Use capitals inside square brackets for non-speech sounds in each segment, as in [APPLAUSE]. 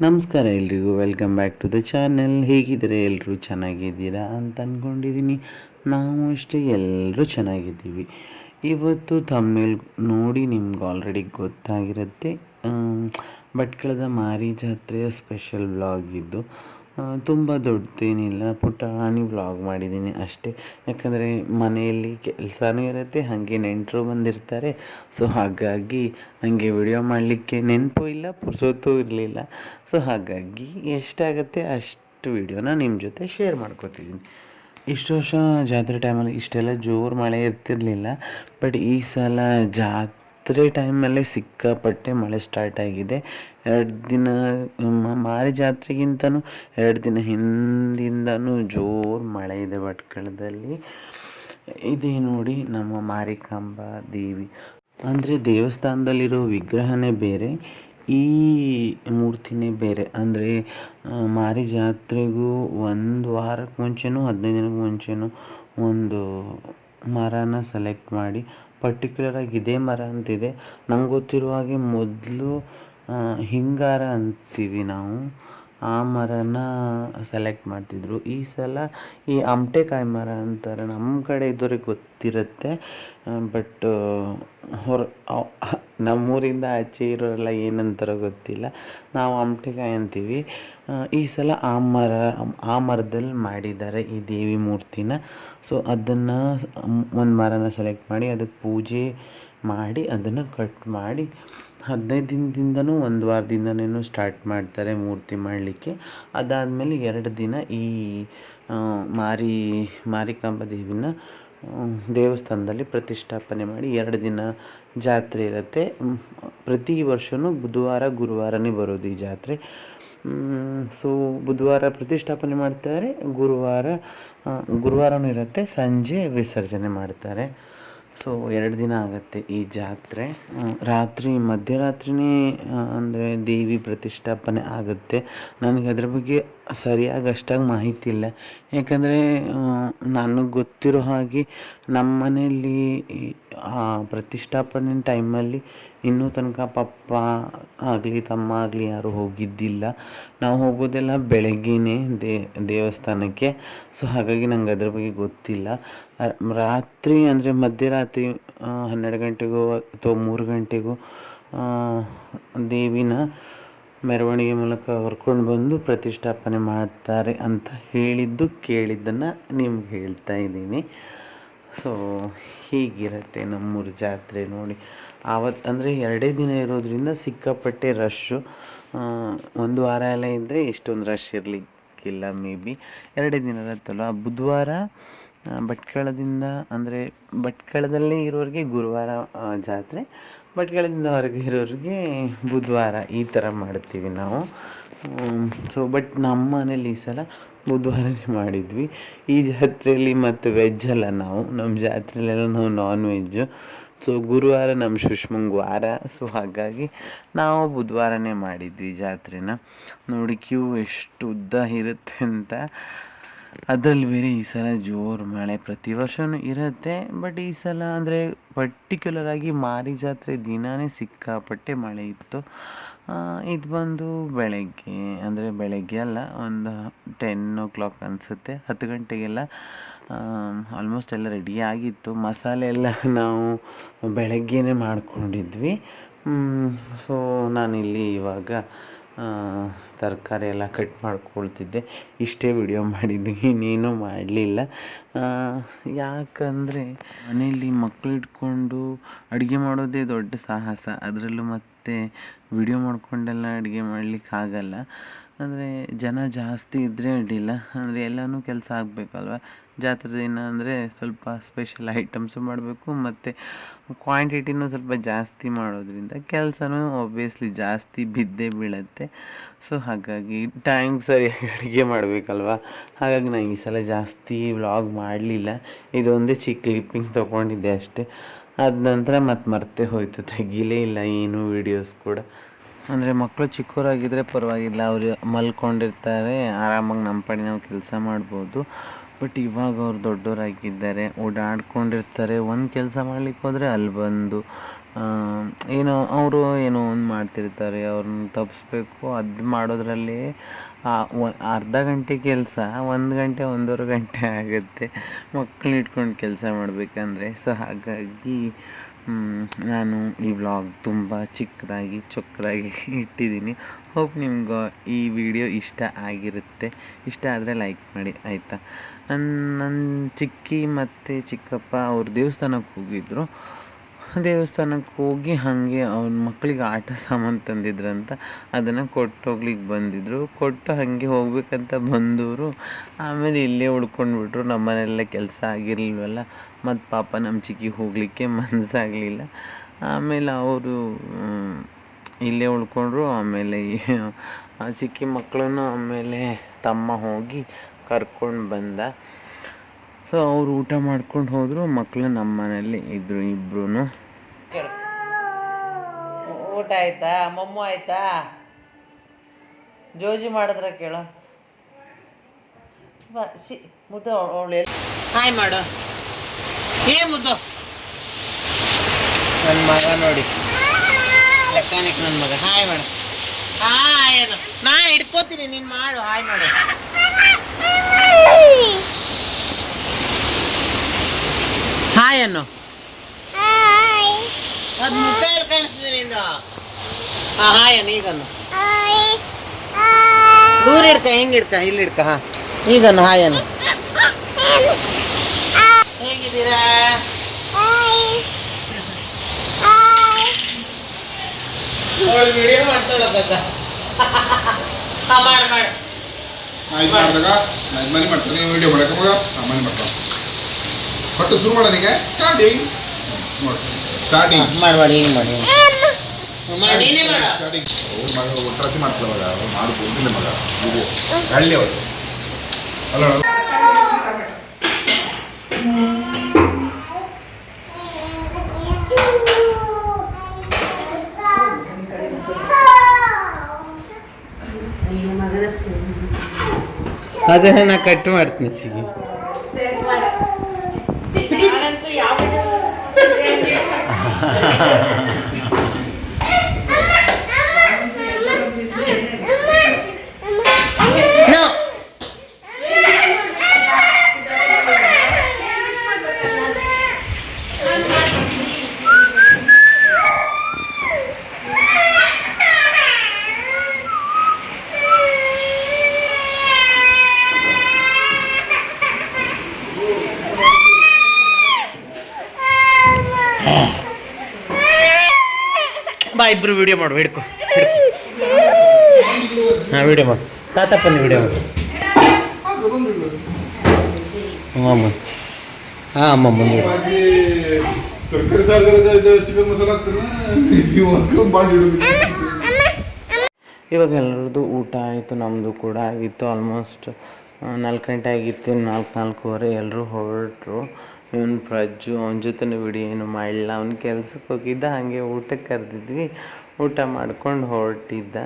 ನಮಸ್ಕಾರ ಎಲ್ರಿಗೂ welcome back to the channel ಹೇಗಿದ್ದಾರೆ? ಎಲ್ಲರೂ ಚೆನ್ನಾಗಿದ್ದೀರಾ ಅಂತ ಅಂದ್ಕೊಂಡಿದ್ದೀನಿ ನಾವು ಅಷ್ಟೇ ಎಲ್ಲರೂ ಚೆನ್ನಾಗಿದ್ದೀವಿ. ಇವತ್ತು ತಮಿಳ್ ನೋಡಿ ನಿಮ್ಗೆ ಆಲ್ರೆಡಿ ಗೊತ್ತಾಗಿರುತ್ತೆ. ಭಟ್ಕಳದ ಮಾರಿ ಜಾತ್ರೆಯ ಸ್ಪೆಷಲ್ ಬ್ಲಾಗ್ ಇದು. ಆ, ತುಂಬ ದೊಡ್ಡದೇನಿಲ್ಲ ಪುಟ್ಟ ಪುಟಾಣಿ ವ್ಲಾಗ್ ಮಾಡಿದ್ದೀನಿ ಅಷ್ಟೇ. ಯಾಕಂದರೆ ಮನೆಯಲ್ಲಿ ಕೆಲಸನೂ ಇರುತ್ತೆ, ಹಾಗೆ ನೆಂಟರು ಬಂದಿರ್ತಾರೆ. ಸೊ ಹಾಗಾಗಿ ನನಗೆ ವಿಡಿಯೋ ಮಾಡಲಿಕ್ಕೆ ನೆನಪು ಇಲ್ಲ, ಪುರ್ಸೊತ್ತು ಇರಲಿಲ್ಲ. ಸೊ ಹಾಗಾಗಿ ಎಷ್ಟಾಗುತ್ತೆ ಅಷ್ಟು ವಿಡಿಯೋನ ನಿಮ್ಮ ಜೊತೆ ಶೇರ್ ಮಾಡ್ಕೋತಿದ್ದೀನಿ ಇಷ್ಟು ವರ್ಷ ಜಾತ್ರೆ ಟೈಮಲ್ಲಿ ಇಷ್ಟೆಲ್ಲ ಜೋರು ಮಳೆ ಇರ್ತಿರಲಿಲ್ಲ ಬಟ್ ಈ ಸಲ ಜಾತ್ರೆ ಟೈಮಲ್ಲೇ ಸಿಕ್ಕಾಪಟ್ಟೆ ಮಳೆ ಸ್ಟಾರ್ಟ್ ಆಗಿದೆ. ಎರಡು ದಿನ ಮಾರಿ ಜಾತ್ರೆಗಿಂತನೂ ಎರಡು ದಿನ ಹಿಂದಿಂದನೂ ಜೋರು ಮಳೆ ಇದೆ ಭಟ್ಕಳದಲ್ಲಿ. ಇದೇ ನೋಡಿ ನಮ್ಮ ಮಾರಿಕಾಂಬ ದೇವಿ. ಅಂದರೆ ದೇವಸ್ಥಾನದಲ್ಲಿರೋ ವಿಗ್ರಹನೇ ಬೇರೆ, ಈ ಮೂರ್ತಿನೇ ಬೇರೆ. ಅಂದರೆ ಮಾರಿ ಜಾತ್ರೆಗೂ ಒಂದು ವಾರಕ್ಕೆ ಮುಂಚೆನೂ, ಹದಿನೈದು ದಿನಕ್ಕೆ ಮುಂಚೆನೂ ಒಂದು ಮರನ ಸೆಲೆಕ್ಟ್ ಮಾಡಿ ಪರ್ಟಿಕ್ಯುಲರಾಗಿ ಇದೇ ಮರ ಅಂತಿದೆ. ನಂಗೆ ಗೊತ್ತಿರುವ ಹಾಗೆ ಮೊದಲು ಹಿಂಗಾರ ಅಂತೀವಿ ನಾವು. ಆ ಮರನ ಸೆಲೆಕ್ಟ್ ಮಾಡ್ತಿದ್ರು. ಈ ಸಲ ಈ ಅಮಟೆಕಾಯಿ ಮರ ಅಂತಾರೆ ನಮ್ಮ ಕಡೆ ಇದ್ದವ್ರಿಗೆ ಗೊತ್ತಿರುತ್ತೆ. ಬಟ್ ಹೊರ ನಮ್ಮೂರಿಂದ ಆಚೆ ಇರೋರೆಲ್ಲ ಏನಂತಾರೋ ಗೊತ್ತಿಲ್ಲ. ನಾವು ಅಮಟೆಕಾಯಿ ಅಂತೀವಿ. ಈ ಸಲ ಆ ಮರ, ಆ ಮರದಲ್ಲಿ ಮಾಡಿದ್ದಾರೆ ಈ ದೇವಿ ಮೂರ್ತಿನ. ಸೊ ಅದನ್ನು ಒಂದು ಮರನ ಸೆಲೆಕ್ಟ್ ಮಾಡಿ, ಅದಕ್ಕೆ ಪೂಜೆ ಮಾಡಿ, ಅದನ್ನು ಕಟ್ ಮಾಡಿ ಹದಿನೈದು ದಿನದಿಂದನೂ ಒಂದು ವಾರದಿಂದನೂ ಸ್ಟಾರ್ಟ್ ಮಾಡ್ತಾರೆ ಮೂರ್ತಿ ಮಾಡಲಿಕ್ಕೆ. ಅದಾದಮೇಲೆ ಎರಡು ದಿನ ಈ ಮಾರಿ, ಮಾರಿಕಾಂಬ ದೇವಿನ ದೇವಸ್ಥಾನದಲ್ಲಿ ಪ್ರತಿಷ್ಠಾಪನೆ ಮಾಡಿ ಎರಡು ದಿನ ಜಾತ್ರೆ ಇರುತ್ತೆ. ಪ್ರತಿ ವರ್ಷವೂ ಬುಧವಾರ, ಗುರುವಾರನೇ ಬರೋದು ಈ ಜಾತ್ರೆ. ಸೊ ಬುಧವಾರ ಪ್ರತಿಷ್ಠಾಪನೆ ಮಾಡ್ತಾರೆ, ಗುರುವಾರ ಗುರುವಾರನೂ ಇರುತ್ತೆ, ಸಂಜೆ ವಿಸರ್ಜನೆ ಮಾಡ್ತಾರೆ. ಸೊ ಎರಡು ದಿನ ಆಗುತ್ತೆ ಈ ಜಾತ್ರೆ. ರಾತ್ರಿ, ಮಧ್ಯರಾತ್ರಿನೇ ಅಂದರೆ ದೇವಿ ಪ್ರತಿಷ್ಠಾಪನೆ ಆಗುತ್ತೆ. ನನಗೆ ಅದ್ರ ಬಗ್ಗೆ ಸರಿಯಾಗಿ ಅಷ್ಟಾಗಿ ಮಾಹಿತಿ ಇಲ್ಲ ಯಾಕಂದರೆ ನನಗೆ ಗೊತ್ತಿರೋ ಹಾಗೆ ನಮ್ಮ ಮನೆಯಲ್ಲಿ ಆ ಪ್ರತಿಷ್ಠಾಪನೆ ಟೈಮಲ್ಲಿ ಇನ್ನೂ ತನಕ ಪಪ್ಪ ಆಗಲಿ, ತಮ್ಮ ಆಗಲಿ ಯಾರೂ ಹೋಗಿದ್ದಿಲ್ಲ. ನಾವು ಹೋಗೋದೆಲ್ಲ ಬೆಳಗ್ಗೆನೇ ದೇವಸ್ಥಾನಕ್ಕೆ. ಸೊ, ಹಾಗಾಗಿ ನಂಗೆ ಅದ್ರ ಬಗ್ಗೆ ಗೊತ್ತಿಲ್ಲ. ರಾತ್ರಿ ಅಂದರೆ ಮಧ್ಯರಾತ್ರಿ ಹನ್ನೆರಡು ಗಂಟೆಗೂ ಅಥವಾ ಮೂರು ಗಂಟೆಗೂ ದೇವಿನ ಮೆರವಣಿಗೆ ಮೂಲಕ ಹೊರ್ಕೊಂಡು ಬಂದು ಪ್ರತಿಷ್ಠಾಪನೆ ಮಾಡ್ತಾರೆ ಅಂತ ಹೇಳಿದ್ದು ಕೇಳಿದ್ದನ್ನು ನಿಮ್ಗೆ ಹೇಳ್ತಾ ಇದ್ದೀನಿ. ಸೊ ಹೀಗಿರುತ್ತೆ ನಮ್ಮೂರು ಜಾತ್ರೆ ನೋಡಿ. ಆವತ್ತು ಅಂದರೆ ಎರಡೇ ದಿನ ಇರೋದ್ರಿಂದ ಸಿಕ್ಕಾಪಟ್ಟೆ ರಶ್ಶು ಒಂದು ವಾರ ಎಲ್ಲ ಇದ್ದರೆ ಇಷ್ಟೊಂದು ರಶ್ ಇರಲಿಕ್ಕಿಲ್ಲ ಮೇ ಬಿ ಎರಡೇ ದಿನ ಇರುತ್ತಲ್ವ? ಬುಧವಾರ ಭಟ್ಕಳದಿಂದ, ಅಂದರೆ ಭಟ್ಕಳದಲ್ಲಿ ಇರೋರಿಗೆ ಗುರುವಾರ ಜಾತ್ರೆ. ಭಟ್ಕಳದಿಂದ ಹೊರಗೆ ಇರೋರಿಗೆ ಬುಧವಾರ ಈ ಥರ ಮಾಡ್ತೀವಿ ನಾವು. ಸೊ ಬಟ್ ನಮ್ಮ ಮನೇಲಿ ಈ ಸಲ ಬುಧವಾರನೇ ಮಾಡಿದ್ವಿ. ಈ ಜಾತ್ರೆಯಲ್ಲಿ ಮತ್ತು ವೆಜ್ ಅಲ್ಲ ನಾವು. ನಮ್ಮ ಜಾತ್ರೆಯಲ್ಲೆಲ್ಲ ನಾವು ನಾನ್ ವೆಜ್ಜು ಸೊ ಗುರುವಾರ ನಮ್ಮ ಸುಷ್ಮಂಗ್ ವಾರ. ಸೊ ಹಾಗಾಗಿ ನಾವು ಬುಧವಾರನೇ ಮಾಡಿದ್ವಿ ಜಾತ್ರೆನ. ನೋಡಿ ಕ್ಯೂ ಎಷ್ಟು ಉದ್ದ ಇರುತ್ತೆ ಅಂತ. ಅದರಲ್ಲಿ ಬೇರೆ ಈ ಸಲ ಜೋರು ಮಳೆ. ಪ್ರತಿ ವರ್ಷವೂ ಇರುತ್ತೆ, ಬಟ್ ಈ ಸಲ ಅಂದರೆ ಪರ್ಟಿಕ್ಯುಲರಾಗಿ ಮಾರಿ ಜಾತ್ರೆ ದಿನಾನೇ ಸಿಕ್ಕಾಪಟ್ಟೆ ಮಳೆ ಇತ್ತು. ಇದು ಬಂದು ಬೆಳಗ್ಗೆ, ಅಂದರೆ ಬೆಳಗ್ಗೆ ಅಲ್ಲ, ಒಂದು ಟೆನ್ ಓ ಕ್ಲಾಕ್ ಅನಿಸುತ್ತೆ, ಹತ್ತು ಗಂಟೆಗೆಲ್ಲ ಆಲ್ಮೋಸ್ಟ್ ಎಲ್ಲ ರೆಡಿ ಆಗಿತ್ತು. ಮಸಾಲೆ ಎಲ್ಲ ನಾವು ಬೆಳಗ್ಗೆನೇ ಮಾಡ್ಕೊಂಡಿದ್ವಿ. ಸೊ ನಾನಿಲ್ಲಿ ಇವಾಗ ತರಕಾರಿ ಎಲ್ಲ ಕಟ್ ಮಾಡ್ಕೊಳ್ತಿದ್ದೆ. ಇಷ್ಟೇ ವಿಡಿಯೋ ಮಾಡಿದ್ವಿ. ಇನ್ನೇನು ಮಾಡಲಿಲ್ಲ. ಯಾಕಂದರೆ ಮನೆಯಲ್ಲಿ ಮಕ್ಕಳು ಇಟ್ಕೊಂಡು ಅಡುಗೆ ಮಾಡೋದೇ ದೊಡ್ಡ ಸಾಹಸ. ಅದರಲ್ಲೂ ಮತ್ತೆ ವಿಡಿಯೋ ಮಾಡ್ಕೊಂಡೆಲ್ಲ ಅಡುಗೆ ಮಾಡ್ಲಿಕ್ಕೆ ಆಗಲ್ಲ ಅಂದರೆ ಜನ ಜಾಸ್ತಿ ಇದ್ದರೆ ಅಡ್ಡಿಲ್ಲ. ಅಂದರೆ ಎಲ್ಲನೂ ಕೆಲಸ ಆಗಬೇಕಲ್ವ? ಜಾತ್ರೆ ದಿನ ಅಂದರೆ ಸ್ವಲ್ಪ ಸ್ಪೆಷಲ್ ಐಟಮ್ಸು ಮಾಡಬೇಕು ಮತ್ತು ಕ್ವಾಂಟಿಟಿನೂ ಸ್ವಲ್ಪ ಜಾಸ್ತಿ ಮಾಡೋದ್ರಿಂದ ಕೆಲಸನೂ ಒಬ್ವಿಯಸ್ಲಿ ಜಾಸ್ತಿ ಬಿದ್ದೇ ಬೀಳುತ್ತೆ. ಸೊ ಹಾಗಾಗಿ ಟೈಮ್ ಸರಿಯಾಗಿ ಅಡುಗೆ ಮಾಡಬೇಕಲ್ವ? ಹಾಗಾಗಿ ನಾನು ಈ ಸಲ ಜಾಸ್ತಿ ವ್ಲಾಗ್ ಮಾಡಲಿಲ್ಲ. ಇದೊಂದೇ ಚಿಕ್ಕ ಕ್ಲಿಪ್ಪಿಂಗ್ ತೊಗೊಂಡಿದ್ದೆ ಅಷ್ಟೇ. ಅದ ನಂತರ ಮತ್ತೆ ಮರ್ತೆ ಹೋಯಿತು. ತೆಗಿಲೇ ಇಲ್ಲ, ಏನು ವಿಡಿಯೋಸ್ ಕೂಡ. ಅಂದರೆ ಮಕ್ಕಳು ಚಿಕ್ಕವರಾಗಿದ್ದರೆ ಪರವಾಗಿಲ್ಲ, ಅವರು ಮಲ್ಕೊಂಡಿರ್ತಾರೆ, ಆರಾಮಾಗಿ ನಮ್ಮ ಪಾಡಿ ನಾವು ಕೆಲಸ ಮಾಡ್ಬೋದು. ಬಟ್ ಇವಾಗ ಅವ್ರು ದೊಡ್ಡವರಾಗಿದ್ದಾರೆ, ಓಡಾಡ್ಕೊಂಡಿರ್ತಾರೆ, ಒಂದು ಕೆಲಸ ಮಾಡ್ಲಿಕ್ಕೆ ಹೋದರೆ ಅಲ್ಲಿ ಬಂದು ಏನೋ ಅವರು ಏನೋ ಒಂದು ಮಾಡ್ತಿರ್ತಾರೆ ಅವ್ರನ್ನ ತಪ್ಪಿಸ್ಬೇಕು ಅದು ಮಾಡೋದ್ರಲ್ಲಿ ಅರ್ಧ ಗಂಟೆ ಕೆಲಸ, ಒಂದು ಗಂಟೆ, ಒಂದೂವರೆ ಗಂಟೆ ಆಗುತ್ತೆ. ಮಕ್ಕಳನ್ನ ಇಟ್ಕೊಂಡು ಕೆಲಸ ಮಾಡಬೇಕಂದ್ರೆ. ಸೊ ಹಾಗಾಗಿ ನಾನು ಈ ವ್ಲಾಗ್ ತುಂಬ ಚಿಕ್ಕದಾಗಿ, ಚೊಕ್ಕದಾಗಿ [LAUGHS] ಇಟ್ಟಿದ್ದೀನಿ. ಹೋಪ್ ನಿಮ್ಗೆ ಈ ವಿಡಿಯೋ ಇಷ್ಟ ಆಗಿರುತ್ತೆ. ಇಷ್ಟ ಆದರೆ ಲೈಕ್ ಮಾಡಿ, ಆಯಿತಾ? ನನ್ನ ನನ್ನ ಚಿಕ್ಕಿ ಮತ್ತು ಚಿಕ್ಕಪ್ಪ ಅವ್ರು ದೇವಸ್ಥಾನಕ್ಕೆ ಹೋಗಿದ್ದರು ದೇವಸ್ಥಾನಕ್ಕೆ ಹೋಗಿ ಹಾಗೆ ಅವ್ನ ಮಕ್ಕಳಿಗೆ ಆಟ ಸಾಮಾನು ತಂದಿದ್ರಂತ, ಅದನ್ನು ಕೊಟ್ಟು ಹೋಗ್ಲಿಕ್ಕೆ ಬಂದಿದ್ದರು ಕೊಟ್ಟು ಹಾಗೆ ಹೋಗ್ಬೇಕಂತ ಬಂದವರು ಆಮೇಲೆ ಇಲ್ಲೇ ಉಳ್ಕೊಂಡ್ಬಿಟ್ರು. ನಮ್ಮನೆಲ್ಲ ಕೆಲಸ ಆಗಿರಲಿಲ್ವಲ್ಲ, ಮತ್ತು ಪಾಪ ನಮ್ಮ ಚಿಕ್ಕಿ ಹೋಗಲಿಕ್ಕೆ ಮನಸ್ಸಾಗಲಿಲ್ಲ ಆಮೇಲೆ ಅವರು ಇಲ್ಲೇ ಉಳ್ಕೊಂಡ್ರು. ಆಮೇಲೆ ಆ ಚಿಕ್ಕಿ ಮಕ್ಕಳನ್ನು ಆಮೇಲೆ ತಮ್ಮ ಹೋಗಿ ಕರ್ಕೊಂಡು ಬಂದ. ಸೊ, ಅವರು ಊಟ ಮಾಡ್ಕೊಂಡು ಹೋದರು. ಮಕ್ಕಳು ನಮ್ಮ ಮನೇಲಿ ಇದ್ದರು ಇಬ್ರು ಊಟ ಆಯ್ತಾ? ಮಮ್ಮು ಆಯ್ತಾ? ಜೋಜಿ ಮಾಡಿದ್ರೆ ಕೇಳು. ಬಾ, ಸಿ, ಮುದ್ದು ಅವಳು ಹಾಯ್ ಮಾಡು. ಏ ಮುದ್ದು? ನನ್ನ ಮಗ ನೋಡಿ. ಮೆಕ್ಯಾನಿಕ್ ನನ್ನ ಮಗ. ಹಾಯ್ ಮಾಡು. ಹಾಯ್ ಅದು ನಾ ಹಿಡ್ಕೋತೀನಿ, ನೀನು ಮಾಡು. ಹಾಯ್ ಮಾಡು. ಹಾಯ್ ಅನ್ನು ಅದು ಮುಖ ಕಾಣಿಸ್ತದೆ ನಿಂದು? ಹಾ ಹಾಯ್ ಈಗನ್ನು. ದೂರ ಇಡ್ಕ ಹಿಂಗೆ ಇಡ್ಕ ಇಲ್ಲಿ ಇಡ್ಕ ಹಾ. ಈಗನ್ನು ಹಾಯನು ಹೇಗಿದ್ದೀರಾ? ವಿಡಿಯೋ ಮಾಡ್ತಾಳಕ್ಕ ಮಾಡಿ ಮಾಡಿ. ಶುರು ಸ್ಟಾರ್ಟಿಂಗ್ ಮಾಡಿ ಮಾಡಿ ಹಿಂಗೆ ಮಾಡಿ ಮಾಡಿ. ನೀನೇ ಮಾಡು. ಸ್ಟಾರ್ಟಿಂಗ್ ಅವ್ರ ಮಗ ಒಟ್ರಾಸಿ ಮಾಡ್ತಲ್ಲ ಮಗ. ಅವ್ರು ಮಾಡಿ ಬಂದಿಲ್ಲ ಮಗ. ವಿಡಿಯೋ ಹಳ್ಳಿ ಅವರು ಅಲ್ಲ ಅದೇ ನಾ ಕಟ್ ಮಾಡ್ತೀನಿ ಸಿಗಿ. ハハハハ! ಇಬ್ರು ವಿಡಿಯೋ ಮಾಡು ಹಿಡ್ಕೊ. ಹಾಂ ವಿಡಿಯೋ ಮಾಡು. ತಾತಪ್ಪನ ವಿಡಿಯೋ ಮಾಡು. ಹ್ಞೂ ಅಮ್ಮ. ಹಾಂ ಅಮ್ಮ ಮುಂದೆ ತರಕಾರಿ ಚಿಕನ್ ಮಸಾಲ ಇವಾಗ ಎಲ್ಲರದ್ದು ಊಟ ಆಯಿತು ನಮ್ಮದು ಕೂಡ ಆಗಿತ್ತು ಆಲ್ಮೋಸ್ಟ್ ನಾಲ್ಕು ಗಂಟೆ ಆಗಿತ್ತು ನಾಲ್ಕು ನಾಲ್ಕೂವರೆ ಎಲ್ಲರೂ ಹೊರಟರು. ಇವನು ಪ್ರಜ್ಜು, ಅವನ ಜೊತೆನೂ ಬಿಡಿ, ಏನು ಮಾಡಲಿಲ್ಲ. ಅವ್ನು ಕೆಲ್ಸಕ್ಕೆ ಹೋಗಿದ್ದ, ಹಾಗೆ ಊಟಕ್ಕೆ ಕರೆದಿದ್ವಿ. ಊಟ ಮಾಡ್ಕೊಂಡು ಹೊರಟಿದ್ದ.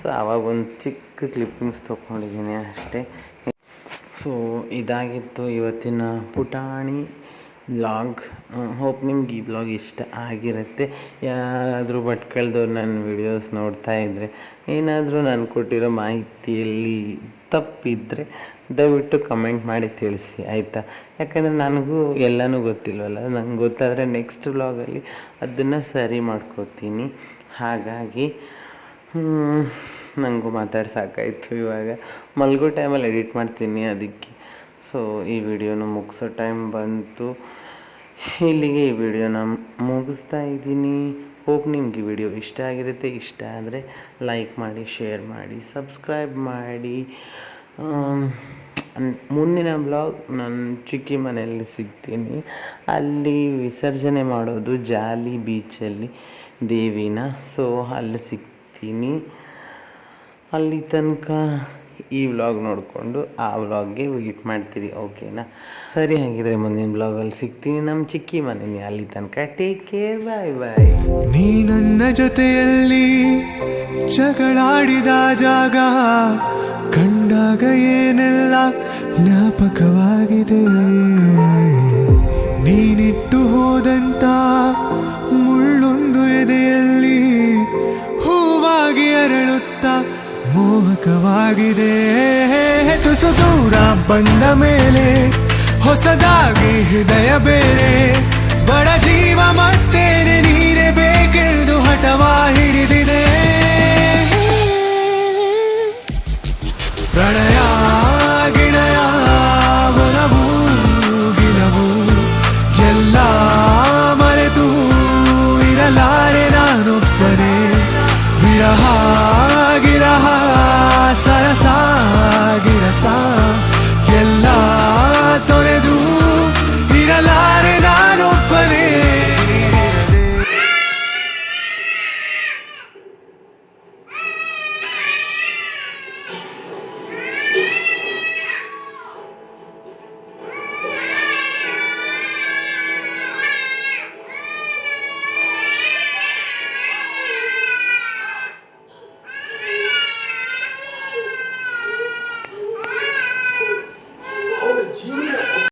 ಸೊ ಆವಾಗ ಒಂದು ಚಿಕ್ಕ ಕ್ಲಿಪ್ಪಿಂಗ್ಸ್ ತೊಗೊಂಡಿದ್ದೀನಿ ಅಷ್ಟೇ. ಸೊ ಇದಾಗಿತ್ತು ಇವತ್ತಿನ ಪುಟಾಣಿ ಬ್ಲಾಗ್ ಹೋಪ್ ನಿಮ್ಗೆ ಈ ಬ್ಲಾಗ್ ಇಷ್ಟ ಆಗಿರುತ್ತೆ. ಯಾರಾದರೂ ಭಟ್ಕಳ್ದವ್ರು ನನ್ನ ವಿಡಿಯೋಸ್ ನೋಡ್ತಾ ಇದ್ದರೆ ಏನಾದರೂ ನಾನು ಕೊಟ್ಟಿರೋ ಮಾಹಿತಿಯಲ್ಲಿ ತಪ್ಪಿದ್ದರೆ ದಯವಿಟ್ಟು ಕಮೆಂಟ್ ಮಾಡಿ ತಿಳಿಸಿ, ಆಯಿತಾ? ಯಾಕಂದರೆ ನನಗೂ ಎಲ್ಲನೂ ಗೊತ್ತಿಲ್ವಲ್ಲ, ನಂಗೆ ಗೊತ್ತಾದರೆ ನೆಕ್ಸ್ಟ್ ವ್ಲಾಗಲ್ಲಿ ಅದನ್ನು ಸರಿ ಮಾಡ್ಕೋತೀನಿ. ಹಾಗಾಗಿ ನನಗೂ ಮಾತಾಡಿ ಸಾಕಾಯಿತು ಇವಾಗ. ಮಲಗೋ ಟೈಮಲ್ಲಿ ಎಡಿಟ್ ಮಾಡ್ತೀನಿ ಅದಕ್ಕೆ. ಸೊ ಈ ವಿಡಿಯೋನ ಮುಗಿಸೋ ಟೈಮ್ ಬಂತು. ಇಲ್ಲಿಗೆ ಈ ವಿಡಿಯೋನ ಮುಗಿಸ್ತಾ ಇದ್ದೀನಿ. ಹೋಪ್ ನಿಮಗೆ ವಿಡಿಯೋ ಇಷ್ಟ ಆಗಿರುತ್ತೆ. ಇಷ್ಟ ಆದರೆ ಲೈಕ್ ಮಾಡಿ ಶೇರ್ ಮಾಡಿ ಸಬ್ಸ್ಕ್ರೈಬ್ ಮಾಡಿ. ಮುಂದಿನ ಬ್ಲಾಗ್ ನಾನು ಚಿಕ್ಕಿ ಮನೆಯಲ್ಲಿ ಸಿಗ್ತೀನಿ. ಅಲ್ಲಿ ವಿಸರ್ಜನೆ ಮಾಡೋದು ಜಾಲಿ ಬೀಚಲ್ಲಿ, ದೇವಿನ. ಸೊ ಅಲ್ಲಿ ಸಿಗ್ತೀನಿ. ಅಲ್ಲಿ ತನಕ ಈ ವ್ಲಾಗ್ ನೋಡಿಕೊಂಡು ಆ ವ್ಲಾಗ್ಗೆ ವೆಯ್ಟ್ ಮಾಡ್ತೀರಿ, ಓಕೆನಾ? ಸರಿ ಹಾಗಿದ್ರೆ ಮುಂದಿನ ಬ್ಲಾಗಲ್ಲಿ ಸಿಗ್ತೀನಿ. ನಮ್ಮ ಚಿಕ್ಕಿ ಮನೇಲಿ ಅಲ್ಲಿ ತನಕ ಟೇಕ್ ಕೇರ್ ಬಾಯ್ ಬಾಯ್ ನೀ ನನ್ನ ಜೊತೆಯಲ್ಲಿ ಜಗಳಾಡಿದ ಜಾಗ ಕಂಡಾಗ ಏನೆಲ್ಲ ಜ್ಞಾಪಕವಾಗಿದೆ? ನೀನಿಟ್ಟು ಹೋದಂತ ಮುಳ್ಳೊಂದು ಎದೆಯಲ್ಲಿ ಹೂವಾಗಿ ಅರಳುತ್ತಾ ಮೋಹಕವಾಗಿದೆ. ತುಸು ದೂರ ಬಂದ ಮೇಲೆ ಹೊಸದಾಗಿ ಹೃದಯ ಬೇರೆ, ಬಡ ಜೀವ ಮತ್ತೇನೆ ನೀರೇ ಬೇಕೆಂದು ಹಠವ ಹಿಡಿದೆ Running